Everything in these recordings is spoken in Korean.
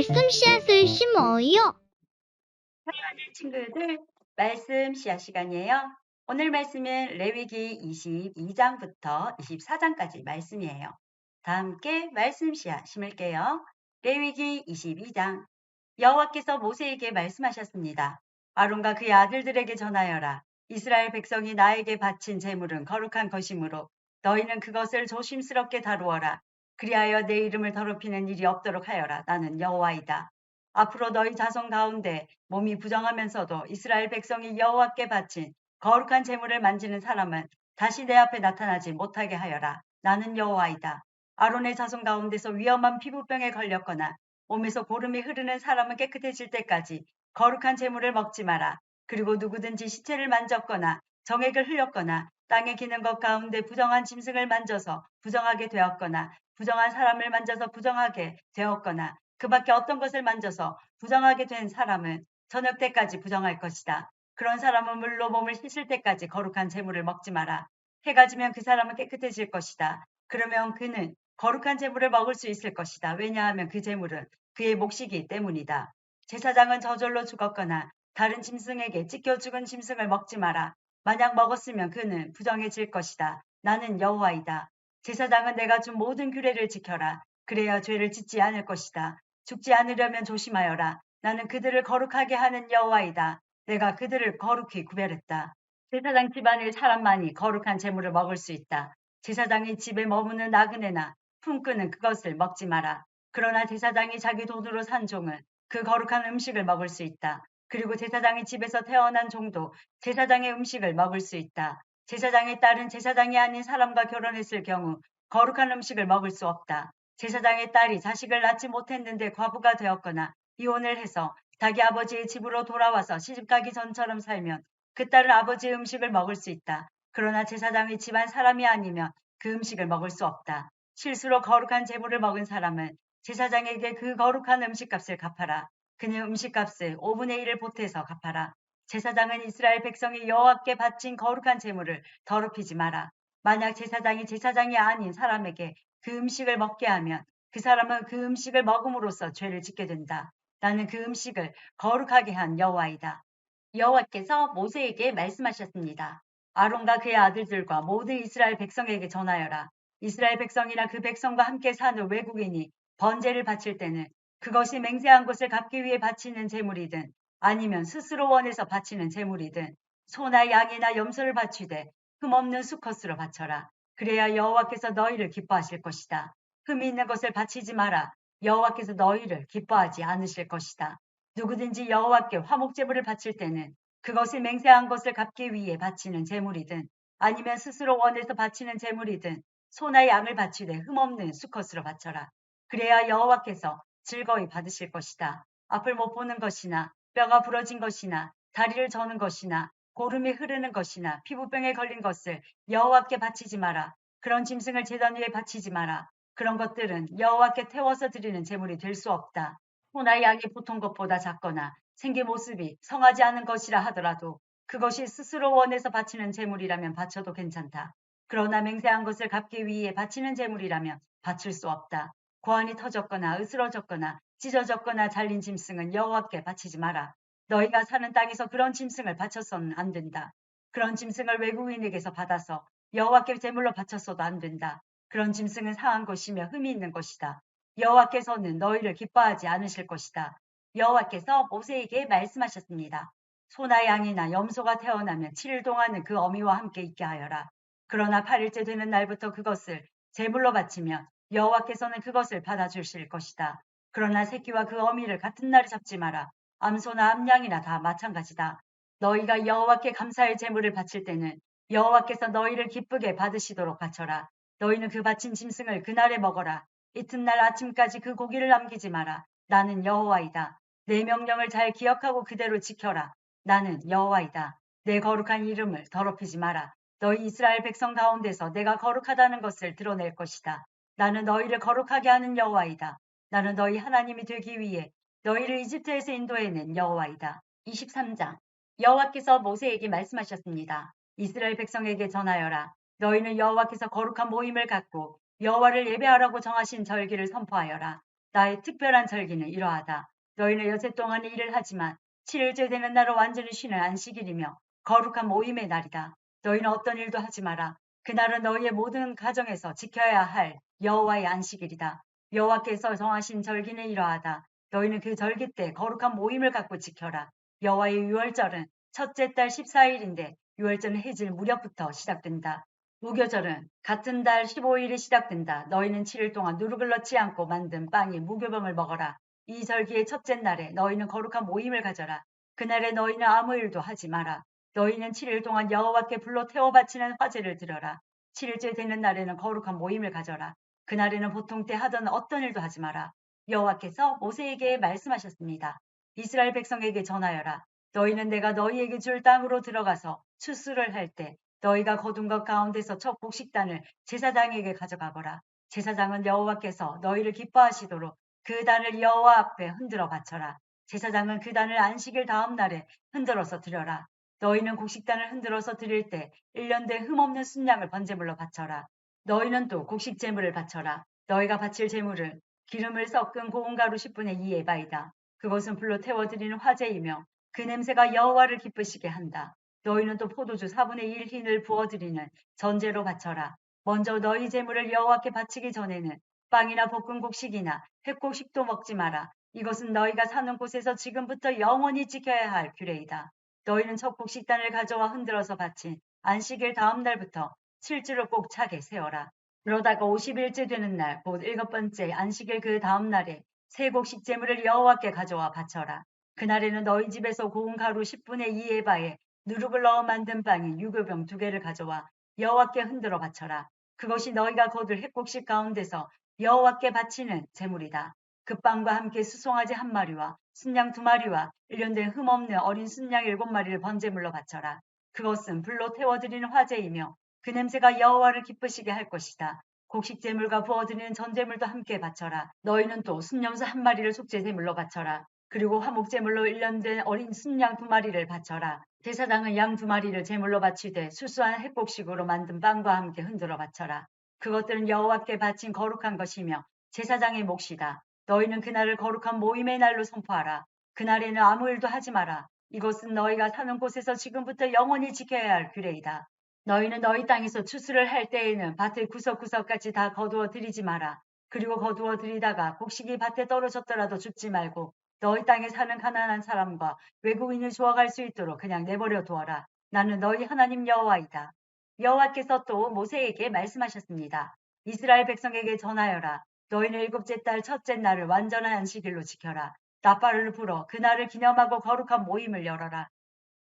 말씀 씨앗을 심어요. 사랑하는 친구들, 말씀 씨앗 시간이에요. 오늘 말씀은 레위기 22장부터 24장까지 말씀이에요. 다 함께 말씀 씨앗 심을게요. 레위기 22장 여호와께서 모세에게 말씀하셨습니다. 아론과 그의 아들들에게 전하여라. 이스라엘 백성이 나에게 바친 제물은 거룩한 것이므로 너희는 그것을 조심스럽게 다루어라. 그리하여 내 이름을 더럽히는 일이 없도록 하여라. 나는 여호와이다. 앞으로 너희 자손 가운데 몸이 부정하면서도 이스라엘 백성이 여호와께 바친 거룩한 제물을 만지는 사람은 다시 내 앞에 나타나지 못하게 하여라. 나는 여호와이다. 아론의 자손 가운데서 위험한 피부병에 걸렸거나 몸에서 고름이 흐르는 사람은 깨끗해질 때까지 거룩한 제물을 먹지 마라. 그리고 누구든지 시체를 만졌거나 정액을 흘렸거나 땅에 기는 것 가운데 부정한 짐승을 만져서 부정하게 되었거나 부정한 사람을 만져서 부정하게 되었거나 그 밖에 어떤 것을 만져서 부정하게 된 사람은 저녁 때까지 부정할 것이다. 그런 사람은 물로 몸을 씻을 때까지 거룩한 재물을 먹지 마라. 해가 지면 그 사람은 깨끗해질 것이다. 그러면 그는 거룩한 재물을 먹을 수 있을 것이다. 왜냐하면 그 재물은 그의 몫이기 때문이다. 제사장은 저절로 죽었거나 다른 짐승에게 찢겨 죽은 짐승을 먹지 마라. 만약 먹었으면 그는 부정해질 것이다. 나는 여호와이다. 제사장은 내가 준 모든 규례를 지켜라. 그래야 죄를 짓지 않을 것이다. 죽지 않으려면 조심하여라. 나는 그들을 거룩하게 하는 여호와이다. 내가 그들을 거룩히 구별했다. 제사장 집안의 사람만이 거룩한 재물을 먹을 수 있다. 제사장이 집에 머무는 나그네나 품꾼은 그것을 먹지 마라. 그러나 제사장이 자기 돈으로 산 종은 그 거룩한 음식을 먹을 수 있다. 그리고 제사장이 집에서 태어난 종도 제사장의 음식을 먹을 수 있다. 제사장의 딸은 제사장이 아닌 사람과 결혼했을 경우 거룩한 음식을 먹을 수 없다. 제사장의 딸이 자식을 낳지 못했는데 과부가 되었거나 이혼을 해서 자기 아버지의 집으로 돌아와서 시집가기 전처럼 살면 그 딸은 아버지의 음식을 먹을 수 있다. 그러나 제사장이 집안 사람이 아니면 그 음식을 먹을 수 없다. 실수로 거룩한 재물을 먹은 사람은 제사장에게 그 거룩한 음식값을 갚아라. 그는 음식값을 5분의 1을 보태서 갚아라. 제사장은 이스라엘 백성이 여호와께 바친 거룩한 재물을 더럽히지 마라. 만약 제사장이 제사장이 아닌 사람에게 그 음식을 먹게 하면 그 사람은 그 음식을 먹음으로써 죄를 짓게 된다. 나는 그 음식을 거룩하게 한 여호와이다. 여호와께서 모세에게 말씀하셨습니다. 아론과 그의 아들들과 모든 이스라엘 백성에게 전하여라. 이스라엘 백성이나 그 백성과 함께 사는 외국인이 번제를 바칠 때는 그것이 맹세한 것을 갚기 위해 바치는 제물이든 아니면 스스로 원해서 바치는 제물이든 소나 양이나 염소를 바치되 흠없는 수컷으로 바쳐라. 그래야 여호와께서 너희를 기뻐하실 것이다. 흠이 있는 것을 바치지 마라. 여호와께서 너희를 기뻐하지 않으실 것이다. 누구든지 여호와께 화목 제물을 바칠 때는 그것이 맹세한 것을 갚기 위해 바치는 제물이든 아니면 스스로 원해서 바치는 제물이든 소나 양을 바치되 흠없는 수컷으로 바쳐라. 그래야 여호와께서 즐거이 받으실 것이다. 앞을 못 보는 것이나 뼈가 부러진 것이나 다리를 저는 것이나 고름이 흐르는 것이나 피부병에 걸린 것을 여호와께 바치지 마라. 그런 짐승을 제단 위에 바치지 마라. 그런 것들은 여호와께 태워서 드리는 제물이 될 수 없다. 호나 양이 보통 것보다 작거나 생긴 모습이 성하지 않은 것이라 하더라도 그것이 스스로 원해서 바치는 제물이라면 바쳐도 괜찮다. 그러나 맹세한 것을 갚기 위해 바치는 제물이라면 바칠 수 없다. 고환이 터졌거나 으스러졌거나 찢어졌거나 잘린 짐승은 여호와께 바치지 마라. 너희가 사는 땅에서 그런 짐승을 바쳐서는 안 된다. 그런 짐승을 외국인에게서 받아서 여호와께 제물로 바쳤어도 안 된다. 그런 짐승은 상한 것이며 흠이 있는 것이다. 여호와께서는 너희를 기뻐하지 않으실 것이다. 여호와께서 모세에게 말씀하셨습니다. 소나 양이나 염소가 태어나면 7일 동안은 그 어미와 함께 있게 하여라. 그러나 8일째 되는 날부터 그것을 제물로 바치면 여호와께서는 그것을 받아주실 것이다. 그러나 새끼와 그 어미를 같은 날에 잡지 마라. 암소나 암양이나 다 마찬가지다. 너희가 여호와께 감사의 제물을 바칠 때는 여호와께서 너희를 기쁘게 받으시도록 바쳐라. 너희는 그 바친 짐승을 그날에 먹어라. 이튿날 아침까지 그 고기를 남기지 마라. 나는 여호와이다. 내 명령을 잘 기억하고 그대로 지켜라. 나는 여호와이다. 내 거룩한 이름을 더럽히지 마라. 너희 이스라엘 백성 가운데서 내가 거룩하다는 것을 드러낼 것이다. 나는 너희를 거룩하게 하는 여호와이다. 나는 너희 하나님이 되기 위해 너희를 이집트에서 인도해낸 여호와이다. 23장 여호와께서 모세에게 말씀하셨습니다. 이스라엘 백성에게 전하여라. 너희는 여호와께서 거룩한 모임을 갖고 여호와를 예배하라고 정하신 절기를 선포하여라. 나의 특별한 절기는 이러하다. 너희는 여세 동안 일을 하지만 7일째 되는 날은 완전히 쉬는 안식일이며 거룩한 모임의 날이다. 너희는 어떤 일도 하지 마라. 그날은 너희의 모든 가정에서 지켜야 할 여호와의 안식일이다. 여호와께서 정하신 절기는 이러하다. 너희는 그 절기 때 거룩한 모임을 갖고 지켜라. 여호와의 유월절은 첫째 달 14일인데 유월절은 해질 무렵부터 시작된다. 무교절은 같은 달 15일이 시작된다. 너희는 7일 동안 누룩을 넣지 않고 만든 빵이 무교병을 먹어라. 이 절기의 첫째 날에 너희는 거룩한 모임을 가져라. 그날에 너희는 아무 일도 하지 마라. 너희는 7일 동안 여호와께 불로 태워 바치는 화제를 드려라. 7일째 되는 날에는 거룩한 모임을 가져라. 그날에는 보통 때 하던 어떤 일도 하지 마라. 여호와께서 모세에게 말씀하셨습니다. 이스라엘 백성에게 전하여라. 너희는 내가 너희에게 줄 땅으로 들어가서 추수를 할 때 너희가 거둔 것 가운데서 첫 곡식단을 제사장에게 가져가거라. 제사장은 여호와께서 너희를 기뻐하시도록 그 단을 여호와 앞에 흔들어 바쳐라. 제사장은 그 단을 안식일 다음 날에 흔들어서 드려라. 너희는 곡식단을 흔들어서 드릴 때 1년 된 흠없는 순양을 번제물로 바쳐라. 너희는 또 곡식 제물을 바쳐라. 너희가 바칠 제물은 기름을 섞은 고운 가루 10분의 2 에바이다. 그것은 불로 태워 드리는 화제이며 그 냄새가 여호와를 기쁘시게 한다. 너희는 또 포도주 4분의 1 흰을 부어 드리는 전제로 바쳐라. 먼저 너희 제물을 여호와께 바치기 전에는 빵이나 볶은 곡식이나 횟곡식도 먹지 마라. 이것은 너희가 사는 곳에서 지금부터 영원히 지켜야 할 규례이다. 너희는 첫 곡식단을 가져와 흔들어서 바친 안식일 다음 날부터 실주를 꼭 차게 세워라. 그러다가 50일째 되는 날, 곧 일곱 번째 안식일 그 다음 날에 새 곡식 제물을 여호와께 가져와 바쳐라. 그날에는 너희 집에서 고운 가루 10분의 2 에 바에 누룩을 넣어 만든 빵인 유교병 두 개를 가져와 여호와께 흔들어 바쳐라. 그것이 너희가 거둘 햇곡식 가운데서 여호와께 바치는 제물이다. 그 빵과 함께 수송아지 한 마리와 순양 두 마리와 일년된 흠없는 어린 순양 일곱 마리를 번제물로 바쳐라. 그것은 불로 태워드리는 화제이며 그 냄새가 여호와를 기쁘시게 할 것이다. 곡식제물과 부어드리는 전제물도 함께 바쳐라. 너희는 또 순염소 한 마리를 속죄제물로 바쳐라. 그리고 화목제물로 1년 된 어린 순양 두 마리를 바쳐라. 제사장은 양 두 마리를 제물로 바치되 수수한 햇곡식으로 만든 빵과 함께 흔들어 바쳐라. 그것들은 여호와께 바친 거룩한 것이며 제사장의 몫이다. 너희는 그날을 거룩한 모임의 날로 선포하라. 그날에는 아무 일도 하지 마라. 이것은 너희가 사는 곳에서 지금부터 영원히 지켜야 할 규례이다. 너희는 너희 땅에서 추수를 할 때에는 밭을 구석구석까지 다 거두어 들이지 마라. 그리고 거두어 들이다가 곡식이 밭에 떨어졌더라도 죽지 말고 너희 땅에 사는 가난한 사람과 외국인을 좋아갈 수 있도록 그냥 내버려 두어라. 나는 너희 하나님 여호와이다. 여호와께서 또 모세에게 말씀하셨습니다. 이스라엘 백성에게 전하여라. 너희는 일곱째 달 첫째 날을 완전한 안식일로 지켜라. 나팔을 불어 그날을 기념하고 거룩한 모임을 열어라.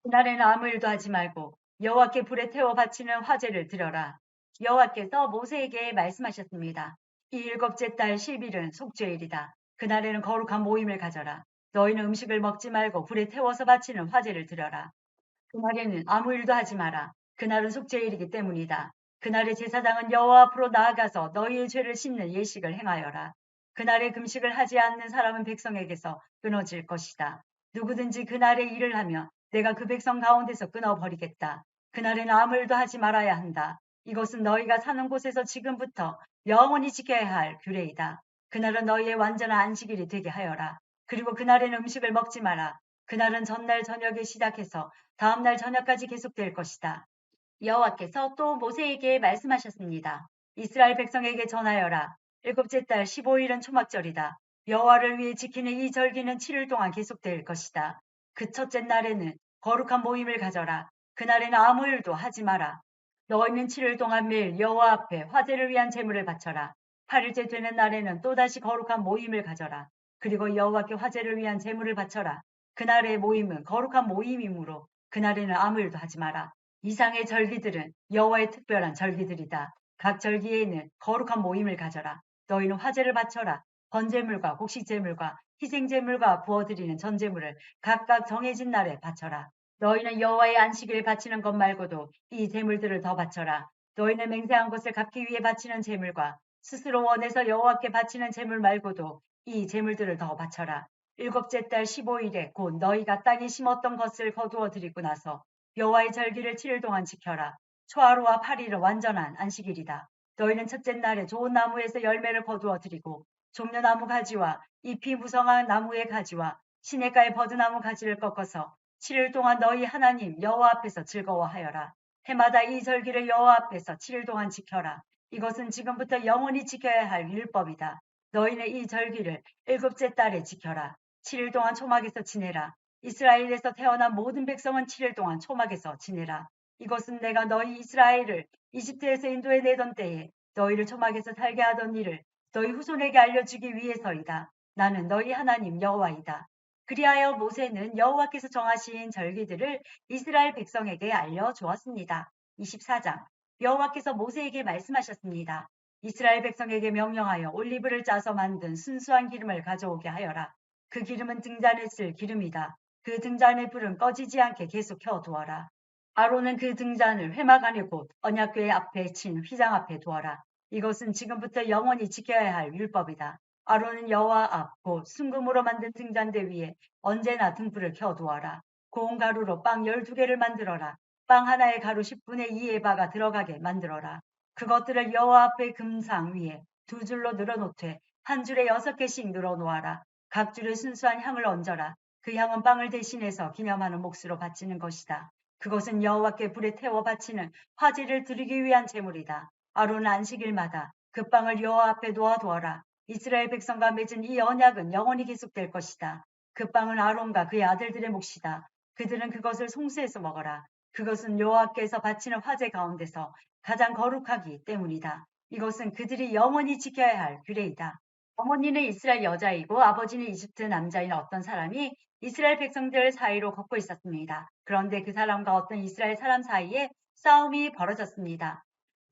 그날에는 아무 일도 하지 말고 여호와께 불에 태워 바치는 화제를 드려라. 여호와께서 모세에게 말씀하셨습니다. 이 일곱째 달 10일은 속죄일이다. 그날에는 거룩한 모임을 가져라. 너희는 음식을 먹지 말고 불에 태워서 바치는 화제를 드려라. 그날에는 아무 일도 하지 마라. 그날은 속죄일이기 때문이다. 그날의 제사장은 여호와 앞으로 나아가서 너희의 죄를 씻는 예식을 행하여라. 그날에 금식을 하지 않는 사람은 백성에게서 끊어질 것이다. 누구든지 그날에 일을 하면 내가 그 백성 가운데서 끊어버리겠다. 그날에는 아무 일도 하지 말아야 한다. 이것은 너희가 사는 곳에서 지금부터 영원히 지켜야 할 규례이다. 그날은 너희의 완전한 안식일이 되게 하여라. 그리고 그날에는 음식을 먹지 마라. 그날은 전날 저녁에 시작해서 다음날 저녁까지 계속될 것이다. 여호와께서 또 모세에게 말씀하셨습니다. 이스라엘 백성에게 전하여라. 일곱째 달 15일은 초막절이다. 여호와를 위해 지키는 이 절기는 7일 동안 계속될 것이다. 그 첫째 날에는 거룩한 모임을 가져라. 그날에는 아무 일도 하지 마라. 너희는 7일 동안 매일 여호와 앞에 화제를 위한 제물을 바쳐라. 8일째 되는 날에는 또다시 거룩한 모임을 가져라. 그리고 여호와께 화제를 위한 제물을 바쳐라. 그날의 모임은 거룩한 모임이므로 그날에는 아무 일도 하지 마라. 이상의 절기들은 여호와의 특별한 절기들이다. 각 절기에는 거룩한 모임을 가져라. 너희는 화제를 바쳐라. 번제물과 곡식제물과 희생제물과 부어드리는 전제물을 각각 정해진 날에 바쳐라. 너희는 여호와의 안식일 바치는 것 말고도 이 제물들을 더 바쳐라. 너희는 맹세한 것을 갚기 위해 바치는 제물과 스스로 원해서 여호와께 바치는 제물 말고도 이 제물들을 더 바쳐라. 일곱째 달 15일에 곧 너희가 땅에 심었던 것을 거두어 드리고 나서 여호와의 절기를 7일 동안 지켜라. 초하루와 8일은 완전한 안식일이다. 너희는 첫째 날에 좋은 나무에서 열매를 거두어 드리고 종려나무 가지와 잎이 무성한 나무의 가지와 시냇가의 버드나무 가지를 꺾어서 7일 동안 너희 하나님 여호와 앞에서 즐거워하여라. 해마다 이 절기를 여호와 앞에서 7일 동안 지켜라. 이것은 지금부터 영원히 지켜야 할 율법이다. 너희는 이 절기를 일곱째 달에 지켜라. 7일 동안 초막에서 지내라. 이스라엘에서 태어난 모든 백성은 7일 동안 초막에서 지내라. 이것은 내가 너희 이스라엘을 이집트에서 인도해 내던 때에 너희를 초막에서 살게 하던 일을 너희 후손에게 알려주기 위해서이다. 나는 너희 하나님 여호와이다. 그리하여 모세는 여호와께서 정하신 절기들을 이스라엘 백성에게 알려주었습니다. 24장 여호와께서 모세에게 말씀하셨습니다. 이스라엘 백성에게 명령하여 올리브를 짜서 만든 순수한 기름을 가져오게 하여라. 그 기름은 등잔에 쓸 기름이다. 그 등잔의 불은 꺼지지 않게 계속 켜두어라. 아론은 그 등잔을 회막 안에 곧 언약궤 앞에 친 휘장 앞에 두어라. 이것은 지금부터 영원히 지켜야 할 율법이다. 아론은 여호와 앞 곧 순금으로 만든 등잔대 위에 언제나 등불을 켜두어라. 고운 가루로 빵 12개를 만들어라. 빵 하나에 가루 10분의 2의 바가 들어가게 만들어라. 그것들을 여호와 앞의 금상 위에 두 줄로 늘어놓되 한 줄에 여섯 개씩 늘어놓아라. 각 줄에 순수한 향을 얹어라. 그 향은 빵을 대신해서 기념하는 몫으로 바치는 것이다. 그것은 여호와께 불에 태워 바치는 화제를 드리기 위한 제물이다. 아론은 안식일마다 그 빵을 여호와 앞에 놓아두어라. 이스라엘 백성과 맺은 이 언약은 영원히 계속될 것이다. 그 빵은 아론과 그의 아들들의 몫이다. 그들은 그것을 송수해서 먹어라. 그것은 여호와께서 바치는 화제 가운데서 가장 거룩하기 때문이다. 이것은 그들이 영원히 지켜야 할 규례이다. 어머니는 이스라엘 여자이고 아버지는 이집트 남자인 어떤 사람이 이스라엘 백성들 사이로 걷고 있었습니다. 그런데 그 사람과 어떤 이스라엘 사람 사이에 싸움이 벌어졌습니다.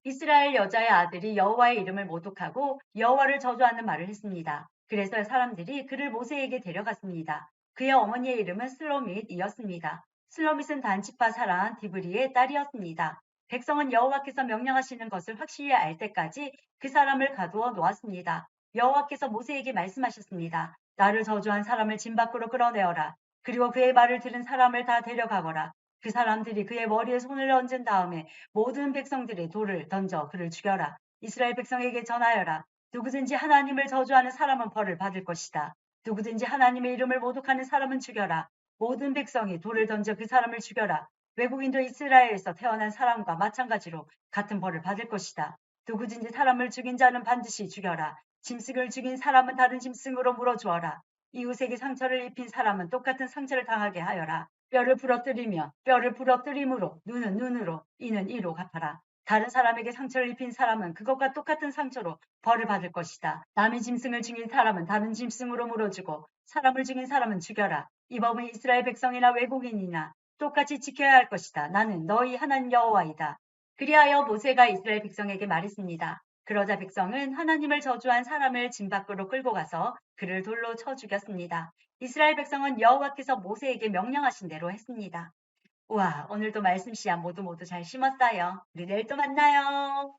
이스라엘 여자의 아들이 여호와의 이름을 모독하고 여호와를 저주하는 말을 했습니다. 그래서 사람들이 그를 모세에게 데려갔습니다. 그의 어머니의 이름은 슬로밋이었습니다. 슬로밋은 단치파 사람 디브리의 딸이었습니다. 백성은 여호와께서 명령하시는 것을 확실히 알 때까지 그 사람을 가두어 놓았습니다. 여호와께서 모세에게 말씀하셨습니다. 나를 저주한 사람을 진 밖으로 끌어내어라. 그리고 그의 말을 들은 사람을 다 데려가거라. 그 사람들이 그의 머리에 손을 얹은 다음에 모든 백성들의 돌을 던져 그를 죽여라. 이스라엘 백성에게 전하여라. 누구든지 하나님을 저주하는 사람은 벌을 받을 것이다. 누구든지 하나님의 이름을 모독하는 사람은 죽여라. 모든 백성이 돌을 던져 그 사람을 죽여라. 외국인도 이스라엘에서 태어난 사람과 마찬가지로 같은 벌을 받을 것이다. 누구든지 사람을 죽인 자는 반드시 죽여라. 짐승을 죽인 사람은 다른 짐승으로 물어주어라. 이웃에게 상처를 입힌 사람은 똑같은 상처를 당하게 하여라. 뼈를 부러뜨리며 뼈를 부러뜨림으로 눈은 눈으로 이는 이로 갚아라. 다른 사람에게 상처를 입힌 사람은 그것과 똑같은 상처로 벌을 받을 것이다. 남의 짐승을 죽인 사람은 다른 짐승으로 물어주고 사람을 죽인 사람은 죽여라. 이 법은 이스라엘 백성이나 외국인이나 똑같이 지켜야 할 것이다. 나는 너희 하나님 여호와이다. 그리하여 모세가 이스라엘 백성에게 말했습니다. 그러자 백성은 하나님을 저주한 사람을 진 밖으로 끌고 가서 그를 돌로 쳐 죽였습니다. 이스라엘 백성은 여호와께서 모세에게 명령하신 대로 했습니다. 우와, 오늘도 말씀 씨앗 모두 모두 잘 심었어요. 우리 내일 또 만나요.